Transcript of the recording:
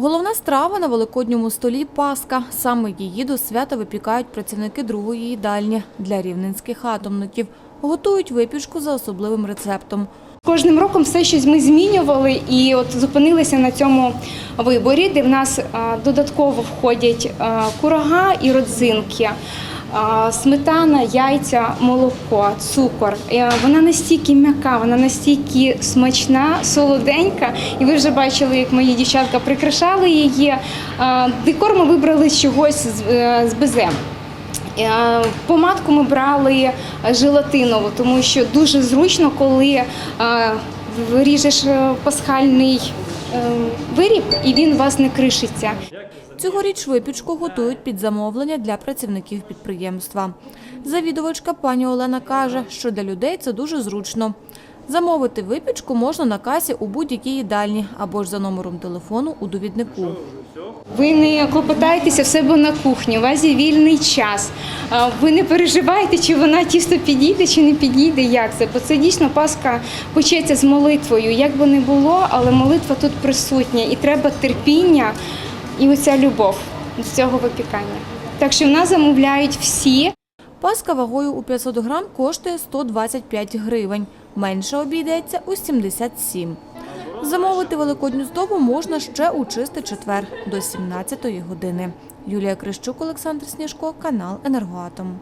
Головна страва на великодньому столі – паска. Саме її до свята випікають працівники другої їдальні для рівненських атомників. Готують випічку за особливим рецептом. Кожним роком все щось ми змінювали і от зупинилися на цьому виборі, де в нас додатково входять курага і родзинки. Сметана, яйця, молоко, цукор. Е, Вона настільки м'яка, вона настільки смачна, солоденька. І ви вже бачили, як мої дівчатка прикрашали її. Декор ми вибрали з чогось з, безе. Е, Помадку ми брали желатинову, тому що дуже зручно, коли ріжеш е, пасхальний виріб і він вас не кришиться. Цьогоріч випічку готують під замовлення для працівників підприємства. Завідувачка пані Олена каже, що для людей це дуже зручно. Замовити випічку можна на касі у будь-якій їдальні або ж за номером телефону у довіднику. Ви не клопотаєтеся в себе на кухні, у вас є вільний час. Ви не переживаєте, чи вона тісто підійде, чи не підійде, як це. Бо це дійсно Пасха почеться з молитвою. Як би не було, але молитва тут присутня. І треба терпіння і оця любов до цього випікання. Так що в нас замовляють всі. Паска вагою у 500 грам коштує 125 гривень. Менше обійдеться у 77. Замовити великодню здобу можна ще у чистий четвер до 17 години. Юлія Крищук, Олександр Сніжко, канал Енергоатом.